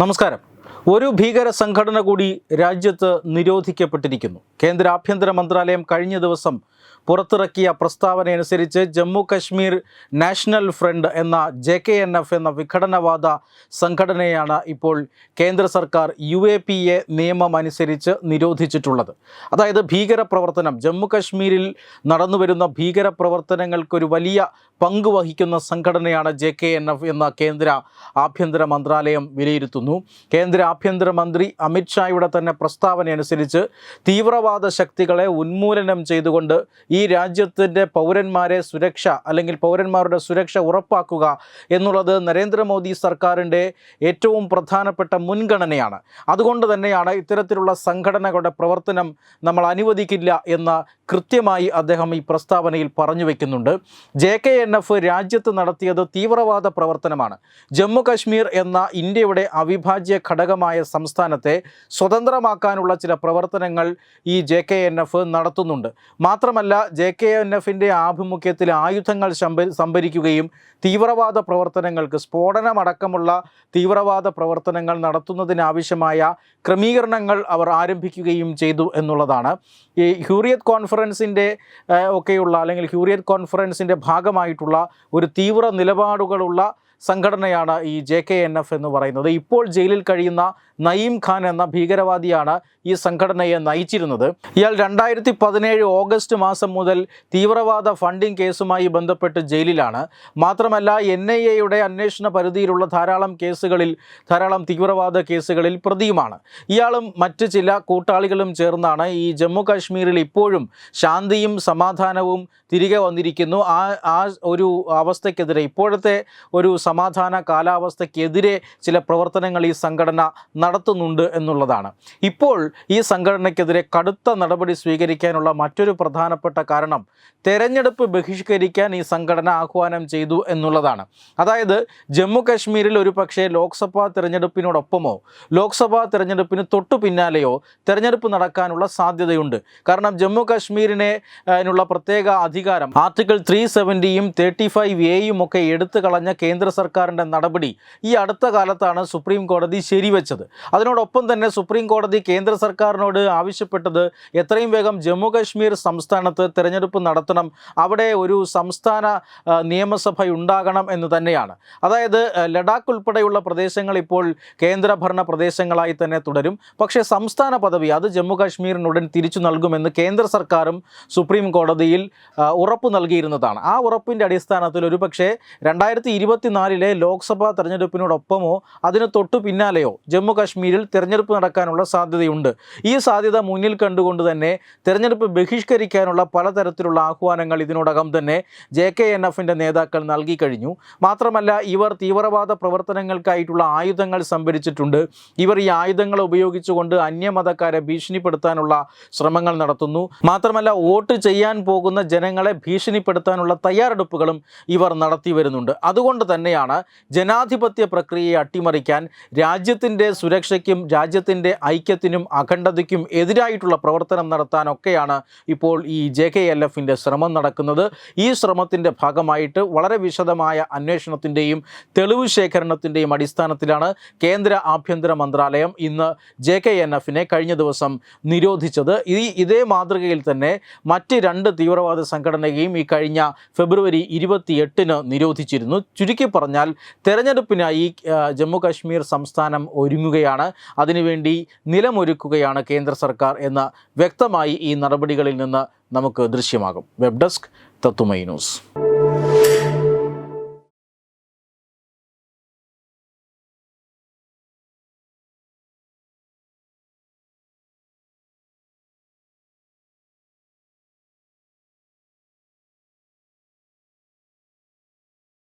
നമസ്കാരം. ഒരു ഭീകര സംഘടന കൂടി രാജ്യത്ത് നിരോധിക്കപ്പെട്ടിരിക്കുന്നു. കേന്ദ്ര ആഭ്യന്തര മന്ത്രാലയം കഴിഞ്ഞ ദിവസം പുറത്തിറക്കിയ പ്രസ്താവനയനുസരിച്ച് ജമ്മു കശ്മീർ നാഷണൽ ഫ്രണ്ട് എന്ന ജെ കെ എൻ എഫ് എന്ന വിഘടനവാദ സംഘടനയാണ് ഇപ്പോൾ കേന്ദ്ര സർക്കാർ യു എ പി എ നിയമം അനുസരിച്ച് നിരോധിച്ചിട്ടുള്ളത്. അതായത് ഭീകരപ്രവർത്തനം ജമ്മു കശ്മീരിൽ നടന്നുവരുന്ന ഭീകരപ്രവർത്തനങ്ങൾക്കൊരു വലിയ പങ്ക് വഹിക്കുന്ന സംഘടനയാണ് ജെ കെ എൻ എഫ് എന്ന കേന്ദ്ര ആഭ്യന്തര മന്ത്രാലയം വിലയിരുത്തുന്നു. കേന്ദ്ര ആഭ്യന്തര മന്ത്രി അമിത്ഷായുടെ തന്നെ പ്രസ്താവന അനുസരിച്ച് തീവ്രവാദ ശക്തികളെ ഉന്മൂലനം ചെയ്തുകൊണ്ട് ഈ രാജ്യത്തിന്റെ പൗരന്മാരെ സുരക്ഷ അല്ലെങ്കിൽ പൗരന്മാരുടെ സുരക്ഷ ഉറപ്പാക്കുക എന്നുള്ളത് നരേന്ദ്രമോദി സർക്കാരിന്റെ ഏറ്റവും പ്രധാനപ്പെട്ട മുൻഗണനയാണ്. അതുകൊണ്ട് തന്നെയാണ് ഇത്തരത്തിലുള്ള സംഘടനകളുടെ പ്രവർത്തനം നമ്മൾ അനുവദിക്കില്ല എന്ന കൃത്യമായി അദ്ദേഹം ഈ പ്രസ്താവനയിൽ പറഞ്ഞു വയ്ക്കുന്നുണ്ട് ജെ കെ എൻ എഫ് രാജ്യത്ത് നടത്തിയത് തീവ്രവാദ പ്രവർത്തനമാണ്. ജമ്മു കശ്മീർ എന്ന ഇന്ത്യയുടെ അവിഭാജ്യ ഘടകമായ സംസ്ഥാനത്തെ സ്വതന്ത്രമാക്കാനുള്ള ചില പ്രവർത്തനങ്ങൾ ഈ ജെ കെ എൻ എഫ് നടത്തുന്നുണ്ട്. മാത്രമല്ല ജെ കെ എൻ എഫിന്റെ ആഭിമുഖ്യത്തിൽ ആയുധങ്ങൾ സംഭരിക്കുകയും തീവ്രവാദ പ്രവർത്തനങ്ങൾക്ക് സ്ഫോടനമടക്കമുള്ള തീവ്രവാദ പ്രവർത്തനങ്ങൾ നടത്തുന്നതിനാവശ്യമായ ക്രമീകരണങ്ങൾ അവർ ആരംഭിക്കുകയും ചെയ്തു എന്നുള്ളതാണ്. ഈ ഹ്യൂറിയത്ത് കോൺഫറൻസിന്റെ ഒക്കെയുള്ള അല്ലെങ്കിൽ ഹ്യൂറിയത്ത് കോൺഫറൻസിന്റെ ഭാഗമായിട്ടുള്ള ഒരു തീവ്ര നിലപാടുകളുള്ള സംഘടനയാണ് ഈ ജെ കെ എൻ എഫ് എന്ന് പറയുന്നത്. ഇപ്പോൾ ജയിലിൽ കഴിയുന്ന നയീം ഖാൻ എന്ന ഭീകരവാദിയാണ് ഈ സംഘടനയെ നയിച്ചിരുന്നത്. ഇയാൾ രണ്ടായിരത്തി പതിനേഴ് ഓഗസ്റ്റ് മാസം മുതൽ തീവ്രവാദ ഫണ്ടിംഗ് കേസുമായി ബന്ധപ്പെട്ട് ജയിലിലാണ്. മാത്രമല്ല എൻ ഐ എയുടെ അന്വേഷണ പരിധിയിലുള്ള ധാരാളം കേസുകളിൽ ധാരാളം തീവ്രവാദ കേസുകളിൽ പ്രതിയുമാണ്. ഇയാളും മറ്റ് ചില കൂട്ടാളികളും ചേർന്നാണ് ഈ ജമ്മു കാശ്മീരിൽ ഇപ്പോഴും ശാന്തിയും സമാധാനവും തിരികെ വന്നിരിക്കുന്നു. ആ ആ ഒരു അവസ്ഥയ്ക്കെതിരെ ഇപ്പോഴത്തെ ഒരു സമാധാന കാലാവസ്ഥയ്ക്കെതിരെ ചില പ്രവർത്തനങ്ങൾ ഈ സംഘടന നടത്തുന്നുണ്ട് എന്നുള്ളതാണ്. ഇപ്പോൾ ഈ സംഘടനയ്ക്കെതിരെ കടുത്ത നടപടി സ്വീകരിക്കാനുള്ള മറ്റൊരു പ്രധാനപ്പെട്ട കാരണം തെരഞ്ഞെടുപ്പ് ബഹിഷ്കരിക്കാൻ ഈ സംഘടന ആഹ്വാനം ചെയ്തു എന്നുള്ളതാണ്. അതായത് ജമ്മു കാശ്മീരിൽ ഒരു പക്ഷേ ലോക്സഭാ തിരഞ്ഞെടുപ്പിനോടൊപ്പമോ ലോക്സഭാ തിരഞ്ഞെടുപ്പിന് തൊട്ടു പിന്നാലെയോ തിരഞ്ഞെടുപ്പ് നടക്കാനുള്ള സാധ്യതയുണ്ട്. കാരണം ജമ്മു കാശ്മീരിനെ അതിനുള്ള പ്രത്യേക അധികാരം ആർട്ടിക്കിൾ ത്രീ സെവന്റിയും തേർട്ടി ഫൈവ് എയും ഒക്കെ എടുത്തു കളഞ്ഞ കേന്ദ്ര സർക്കാരിന്റെ നടപടി ഈ അടുത്ത കാലത്താണ് സുപ്രീം കോടതി ശരിവെച്ചത്. അതിനോടൊപ്പം തന്നെ സുപ്രീം കോടതി കേന്ദ്ര സർക്കാരിനോട് ആവശ്യപ്പെട്ടത് എത്രയും വേഗം ജമ്മു കാശ്മീർ സംസ്ഥാനത്ത് തിരഞ്ഞെടുപ്പ് നടത്തണം. അവിടെ ഒരു സംസ്ഥാന നിയമസഭ ഉണ്ടാകണം എന്ന് തന്നെയാണ്. അതായത് ലഡാക്ക് ഉൾപ്പെടെയുള്ള പ്രദേശങ്ങൾ ഇപ്പോൾ കേന്ദ്രഭരണ പ്രദേശങ്ങളായി തന്നെ തുടരും. പക്ഷേ സംസ്ഥാന പദവി അത് ജമ്മു കാശ്മീരിനുടൻ തിരിച്ചു നൽകുമെന്ന് കേന്ദ്ര സർക്കാരും സുപ്രീം കോടതിയിൽ ഉറപ്പ് നൽകിയിരുന്നതാണ്. ആ ഉറപ്പിന്റെ അടിസ്ഥാനത്തിൽ ഒരുപക്ഷെ രണ്ടായിരത്തി ഇരുപത്തിനാലിലെ ലോക്സഭാ തെരഞ്ഞെടുപ്പിനോടൊപ്പമോ അതിന് തൊട്ടു പിന്നാലെയോ ജമ്മു കാശ്മീരിൽ തിരഞ്ഞെടുപ്പ് നടക്കാനുള്ള സാധ്യതയുണ്ട്. ഈ സാധ്യത മുന്നിൽ കണ്ടുകൊണ്ട് തന്നെ തെരഞ്ഞെടുപ്പ് ബഹിഷ്കരിക്കാനുള്ള പലതരത്തിലുള്ള ആഹ്വാനങ്ങൾ ഇതിനോടകം തന്നെ ജെ കെ എൻ എഫിന്റെ നേതാക്കൾ നൽകി കഴിഞ്ഞു. മാത്രമല്ല ഇവർ തീവ്രവാദ പ്രവർത്തനങ്ങൾക്കായിട്ടുള്ള ആയുധങ്ങൾ സംഭരിച്ചിട്ടുണ്ട്. ഇവർ ഈ ആയുധങ്ങൾ ഉപയോഗിച്ചുകൊണ്ട് അന്യമതക്കാരെ ഭീഷണിപ്പെടുത്താനുള്ള ശ്രമങ്ങൾ നടത്തുന്നു. മാത്രമല്ല വോട്ട് ചെയ്യാൻ പോകുന്ന ജനങ്ങളെ ഭീഷണിപ്പെടുത്താനുള്ള തയ്യാറെടുപ്പുകളും ഇവർ നടത്തി വരുന്നുണ്ട് അതുകൊണ്ട് തന്നെയാണ് ജനാധിപത്യ പ്രക്രിയയെ അട്ടിമറിക്കാൻ രാജ്യത്തിന്റെ സുരക്ഷയ്ക്കും രാജ്യത്തിന്റെ ഐക്യത്തിനും അഖണ്ഡതയ്ക്കും എതിരായിട്ടുള്ള പ്രവർത്തനം നടത്താനൊക്കെയാണ് ഇപ്പോൾ ഈ ജെ കെ എൽ എഫിന്റെ ശ്രമം നടക്കുന്നത്. ഈ ശ്രമത്തിന്റെ ഭാഗമായിട്ട് വളരെ വിശദമായ അന്വേഷണത്തിന്റെയും തെളിവ് ശേഖരണത്തിന്റെയും അടിസ്ഥാനത്തിലാണ് കേന്ദ്ര ആഭ്യന്തര മന്ത്രാലയം ഇന്ന് ജെ കെ എൻ എഫിനെ കഴിഞ്ഞ ദിവസം നിരോധിച്ചത്. ഈ ഇതേ മാതൃകയിൽ തന്നെ മറ്റ് രണ്ട് തീവ്രവാദ സംഘടനയെയും ഈ കഴിഞ്ഞ ഫെബ്രുവരി ഇരുപത്തിയെട്ടിന് നിരോധിച്ചിരുന്നു. ചുരുക്കി പറഞ്ഞാൽ തെരഞ്ഞെടുപ്പിനായി ജമ്മു കാശ്മീർ സംസ്ഥാനം ഒരുങ്ങുകയാണ്. അതിനുവേണ്ടി നിലമൊരുക്കുകയാണ് കേന്ദ്ര സർക്കാർ എന്ന് വ്യക്തമായി ഈ നടപടികളിൽ നിന്ന് നമുക്ക് ദൃശ്യമാകും. വെബ് ഡെസ്ക് തത്തുമൈ ന്യൂസ്.